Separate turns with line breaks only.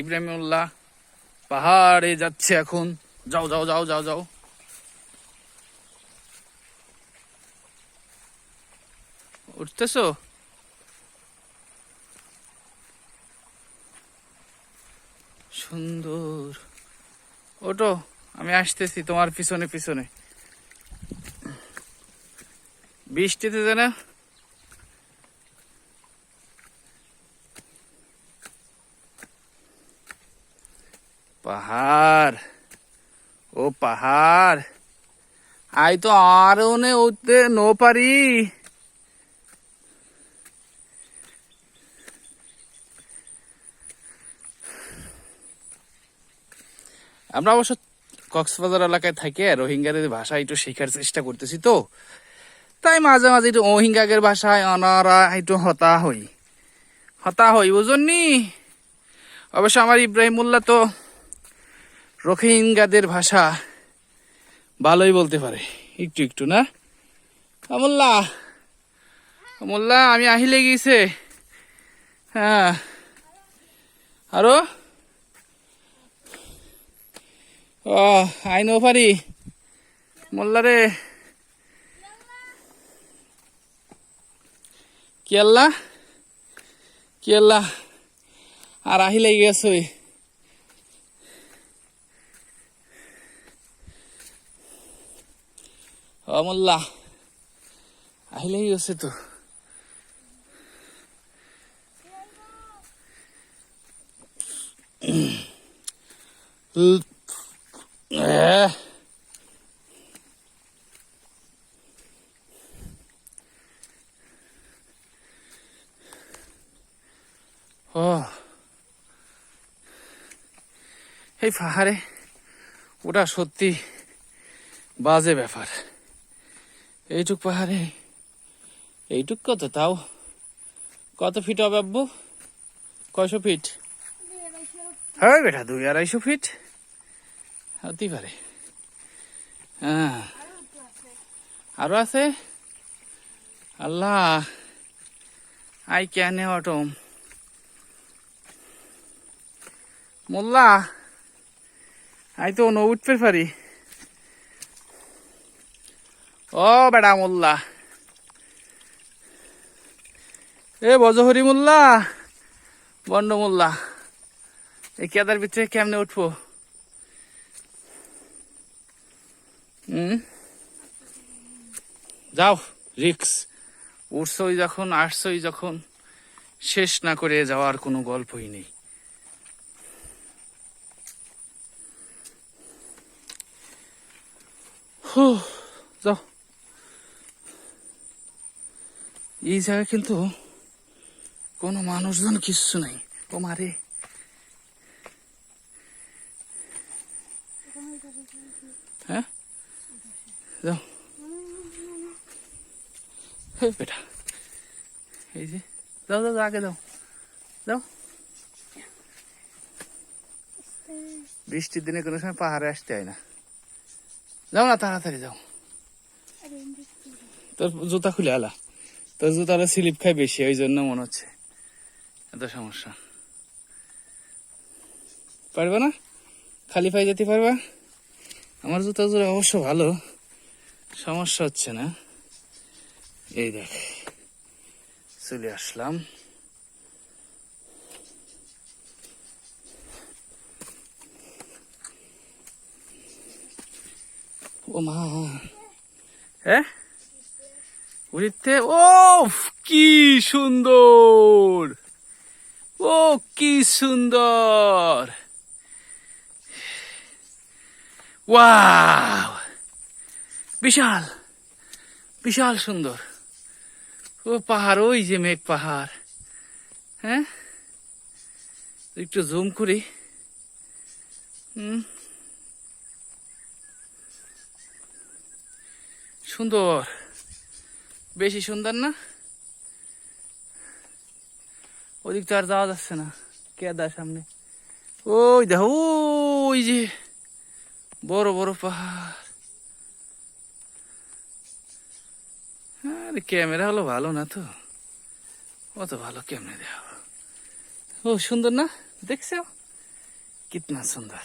ইব্রাহিমুল্লাহ, পাহাড়ে যাচ্ছে এখন। যাও যাও যাও যাও যাও। উঠতেছো? সুন্দর। ওটো আমি আসতেছি তোমার পিছনে পিছনে। বৃষ্টিতে যেন পাহাড়। ও পাহাড়। আই তো আর ওনে উঠতে নো পারি। আমরা অবশ্য কক্সবাজার এলাকায় থাকে রোহিঙ্গাদের ভাষা একটু শেখার চেষ্টা করতেছি তো। তাই মাঝে মাঝে একটু রোহিঙ্গাদের ভাষায় অনারা একটু হতা হই। হতা হই বুঝনি অবশ্য আমার ইব্রাহিমুল্লাহ তো রোহিঙ্গাদের ভাষা ভালোই বলতে পারে। একটু একটু, না? আমল্লা মোল্লা আমি আহিলে গিয়েছে। হ্যাঁ। আরও? ও আইনো পারি। মোল্লা রে। কি আল্লাহ? কি আল্লাহ? আর আহিলে গেছই ও মোল্লা আহিলেই গেছে তো। এই পাহাড়ে ওটা সত্যি বাজে ব্যাপার। এইটুক পাহাড়ে? এইটুক কত তাও? কত ফিট হবে আব্বু? কয়শো ফিট হ্যাঁ বেটা দুই আড়াইশো ফিট হতেই পারে। হ্যাঁ। আরও আছে? আল্লাহ আই ক্যানে অটম। মোল্লা আই তো ন উঠতে পারি। ও বেড়া মোল্লা। এ বজহরি মোল্লা বন্ড মোল্লা এই কেদার ভিতরে কেমনে উঠবো? হুম? যাও রিক্স। উঠছই যখন আসছই যখন শেষ না করে যাওয়ার কোনো গল্পই নেই। হু, যাও। এই জায়গায় কিন্তু কোনো মানুষজন কিচ্ছু নাই। ও মারে হ্যাঁ? যাও। হে বেটা। এই যে। যাও যাও যাও, আগে যাও। যাও। বৃষ্টির দিনে কোনো সময় পাহাড়ে আসতে হয় না। যাও না তাড়াতাড়ি যাও। তোর জুতা খুলে আলা। তোর জুতাটা স্লিপ খায় বেশি, ওই জন্য মনে হচ্ছে। এত সমস্যা। পারবে না? খালি পায়ে যেতে পারবা? আমার জুতা জোড়া অবশ্য ভালো। সমস্যা হচ্ছে না। এই দেখ, চলে আসলাম। ও মা। হ্যাঁ? উড়িতে ও কি সুন্দর ও কি সুন্দর ওয়াও বিশাল বিশাল সুন্দর ও পাহাড় ওই যে মেঘ পাহাড় হ্যাঁ একটু জুম করি সুন্দর বেশি সুন্দর না? ওদিক তো আর যাওয়া যাচ্ছে না, কেদার সামনে। ওই দেখো, ওই যে বড় বড় পাহাড়। ক্যামেরা হলো ভালো না তো। অত ভালো কেমনে দেখাবো? ও সুন্দর না? দেখছ? কিতনা সুন্দর।